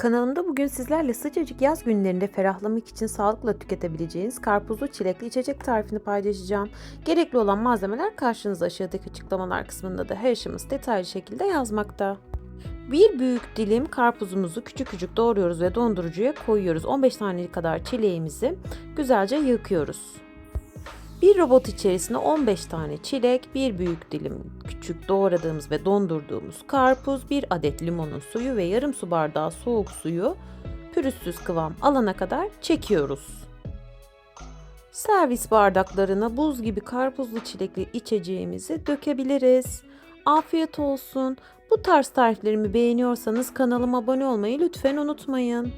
Kanalımda bugün sizlerle sıcacık yaz günlerinde ferahlamak için sağlıkla tüketebileceğiniz karpuzlu çilekli içecek tarifini paylaşacağım. Gerekli olan malzemeler karşınızda aşağıdaki açıklamalar kısmında da her işimiz detaylı şekilde yazmakta. Bir büyük dilim karpuzumuzu küçük küçük doğruyoruz ve dondurucuya koyuyoruz. 15 tane kadar çileğimizi güzelce yıkıyoruz. Bir robot içerisine 15 tane çilek, bir büyük dilim küçük doğradığımız ve dondurduğumuz karpuz, bir adet limonun suyu ve yarım su bardağı soğuk suyu pürüzsüz kıvam alana kadar çekiyoruz. Servis bardaklarına buz gibi karpuzlu çilekli içeceğimizi dökebiliriz. Afiyet olsun. Bu tarz tariflerimi beğeniyorsanız kanalıma abone olmayı lütfen unutmayın.